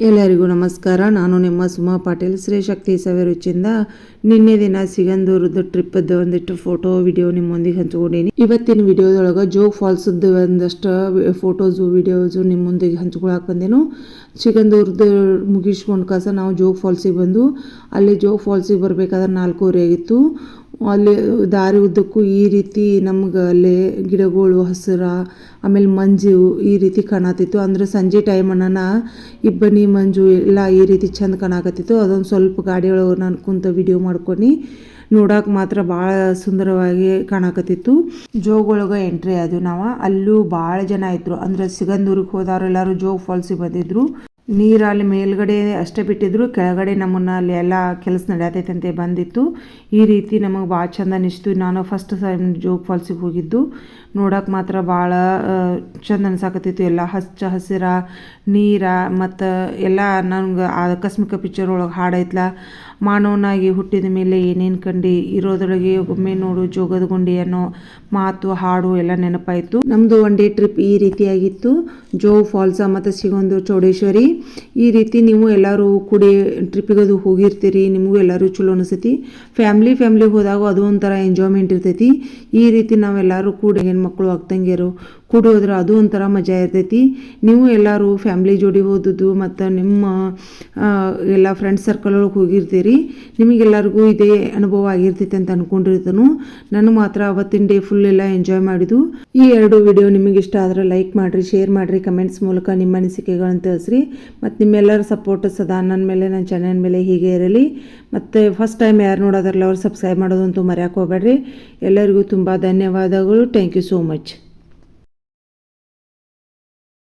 ಎಲ್ಲರಿಗೂ ನಮಸ್ಕಾರ. ನಾನು ನಿಮ್ಮ ಸುಮಾ ಪಾಟೀಲ್. ಶ್ರೀ ಶಕ್ತಿ ಸವೆ ರುಚಿಯಿಂದ ನಿನ್ನೆ ದಿನ ಸಿಗಂದೂರದ್ದು ಟ್ರಿಪ್ಪದ್ದು ಒಂದಿಷ್ಟು ಫೋಟೋ, ವಿಡಿಯೋ ನಿಮ್ಮೊಂದಿಗೆ ಹಂಚ್ಕೊಂಡೀನಿ. ಇವತ್ತಿನ ವಿಡಿಯೋದೊಳಗೆ ಜೋಗ್ ಫಾಲ್ಸದ್ದು ಒಂದಷ್ಟು ಫೋಟೋಸು, ವಿಡಿಯೋಸು ನಿಮ್ಮ ಮುಂದಿಗೆ ಹಂಚ್ಕೊಳಕ್ಕೆ ಬಂದೇನು. ಸಿಗಂದೂರ್ದು ಮುಗಿಸ್ಕೊಂಡು ಕಸ ನಾವು ಜೋಗ್ ಫಾಲ್ಸಿಗೆ ಬಂದು, ಅಲ್ಲಿ ಜೋಗ್ ಫಾಲ್ಸಿಗೆ ಬರಬೇಕಾದ್ರೆ ನಾಲ್ಕೂವರೆ ಆಗಿತ್ತು. ಅಲ್ಲಿ ದಾರಿ ಉದ್ದಕ್ಕೂ ಈ ರೀತಿ ನಮ್ಗೆ ಅಲ್ಲಿ ಗಿಡಗಳು, ಹಸಿರ, ಆಮೇಲೆ ಮಂಜು ಈ ರೀತಿ ಕಾಣತಿತ್ತು. ಅಂದ್ರೆ ಸಂಜೆ ಟೈಮ್ ಅನ್ನ ಇಬ್ಬನಿ, ಮಂಜು ಎಲ್ಲ ಈ ರೀತಿ ಚಂದ ಕಾಣಕತ್ತಿತ್ತು. ಅದೊಂದು ಸ್ವಲ್ಪ ಗಾಡಿಯೊಳಗೆ ನಾನು ಕುಂತ ವಿಡಿಯೋ ಮಾಡ್ಕೊಂಡು ನೋಡಕ್ಕೆ ಮಾತ್ರ ಭಾಳ ಸುಂದರವಾಗಿ ಕಾಣಕತ್ತಿತ್ತು. ಜೋಗೊಳಗೆ ಎಂಟ್ರಿ ಆದ್ವು ನಾವು. ಅಲ್ಲೂ ಭಾಳ ಜನ ಇದ್ರು. ಅಂದ್ರೆ ಸಿಗಂದೂರಿಗೆ ಹೋದವರು ಎಲ್ಲರೂ ಜೋಗ್ ಫಾಲ್ಸಿಗೆ ಬಂದಿದ್ರು. ನೀರು ಅಲ್ಲಿ ಮೇಲ್ಗಡೆ ಅಷ್ಟೇ ಬಿಟ್ಟಿದ್ರು, ಕೆಳಗಡೆ ನಮ್ಮನ್ನು ಅಲ್ಲಿ ಎಲ್ಲ ಕೆಲಸ ನಡೆಯತೈತಂತೆ ಬಂದಿತ್ತು. ಈ ರೀತಿ ನಮಗೆ ಭಾಳ ಚಂದ ಅನಿಸ್ತು. ನಾನು ಫಸ್ಟ್ ಟೈಮ್ ಜೋಗ್ ಫಾಲ್ಸಿಗೆ ಹೋಗಿದ್ದು. ನೋಡಕ್ಕೆ ಮಾತ್ರ ಭಾಳ ಚಂದ ಅನ್ಸಾಕತ್ತಿತ್ತು. ಎಲ್ಲ ಹಚ್ಚ ಹಸಿರ ನೀರ ಮತ್ತು ಎಲ್ಲ ನನಗೆ ಆಕಸ್ಮಿಕ ಪಿಕ್ಚರ್ ಒಳಗೆ ಹಾಡೈತ್ಲ. ಮಾನವನಾಗಿ ಹುಟ್ಟಿದ ಮೇಲೆ ಏನೇನು ಕಂಡು, ಇರೋದ್ರೊಳಗೆ ಒಮ್ಮೆ ನೋಡು ಜೋಗದ ಗುಂಡಿ ಅನ್ನೋ ಮಾತು, ಹಾಡು ಎಲ್ಲ ನೆನಪಾಯಿತು. ನಮ್ಮದು ಒನ್ ಡೇ ಟ್ರಿಪ್ ಈ ರೀತಿಯಾಗಿತ್ತು. ಜೋಗ್ ಫಾಲ್ಸ ಮತ್ತು ಸಿಗೊಂದು ಚೌಡೇಶ್ವರಿ. ಈ ರೀತಿ ನೀವು ಎಲ್ಲರೂ ಕೂಡಿ ಟ್ರಿಪ್ಪಿಗದು ಹೋಗಿರ್ತೀರಿ, ನಿಮಗೂ ಎಲ್ಲರೂ ಚಲೋ ಅನಿಸ್ತೈತಿ ಫ್ಯಾಮ್ಲಿ ಫ್ಯಾಮ್ಲಿ ಹೋದಾಗ ಅದು ಒಂಥರ ಎಂಜಾಯ್ಮೆಂಟ್ ಇರ್ತೈತಿ. ಈ ರೀತಿ ನಾವೆಲ್ಲರೂ ಕೂಡಿ ಹೆಣ್ಮಕ್ಳು ಅಕ್ಕಂಗಿಯರು ಕೂಡಿ ಹೋದ್ರೆ ಅದು ಒಂಥರ ಮಜಾ ಇರ್ತೈತಿ. ನೀವು ಎಲ್ಲರೂ ಫ್ಯಾಮ್ಲಿ ಜೋಡಿ ಹೋದದ್ದು ಮತ್ತು ನಿಮ್ಮ ಎಲ್ಲ ಫ್ರೆಂಡ್ಸ್ ಸರ್ಕಲ್ ಒಳಗೆ ಹೋಗಿರ್ತೀರಿ. ನಿಮಗೆಲ್ಲರಿಗೂ ಇದೇ ಅನುಭವ ಆಗಿರ್ತೈತಿ ಅಂತ ಅಂದ್ಕೊಂಡಿರ್ತಾನು ನಾನು ಮಾತ್ರ ಅವತ್ತಿನ ಡೇ ಫುಲ್ ಎಲ್ಲ ಎಂಜಾಯ್ ಮಾಡಿದ್ದು. ಈ ಎರಡು ವಿಡಿಯೋ ನಿಮಗೆ ಇಷ್ಟ ಆದರೆ ಲೈಕ್ ಮಾಡಿರಿ ಶೇರ್ ಮಾಡಿರಿ ಕಮೆಂಟ್ಸ್ ಮೂಲಕ ನಿಮ್ಮ ಅನಿಸಿಕೆಗಳನ್ನು ತಿಳಿಸ್ರಿ. ಮತ್ತು ನಿಮ್ಮೆಲ್ಲರ ಸಪೋರ್ಟ್ ಸದಾ ನನ್ನ ಮೇಲೆ ನನ್ನ ಚಾನಲ್ ಮೇಲೆ ಹೀಗೆ ಇರಲಿ. ಮತ್ತು ಫಸ್ಟ್ ಟೈಮ್ ಯಾರು ನೋಡೋದ್ರಲ್ಲ ಅವ್ರು ಸಬ್ಸ್ಕ್ರೈಬ್ ಮಾಡೋದಂತೂ ಮರೆಯೋಕೆ ಹೋಗ್ಬೇಡ್ರಿ. ಎಲ್ಲರಿಗೂ ತುಂಬ ಧನ್ಯವಾದಗಳು. Thank you so much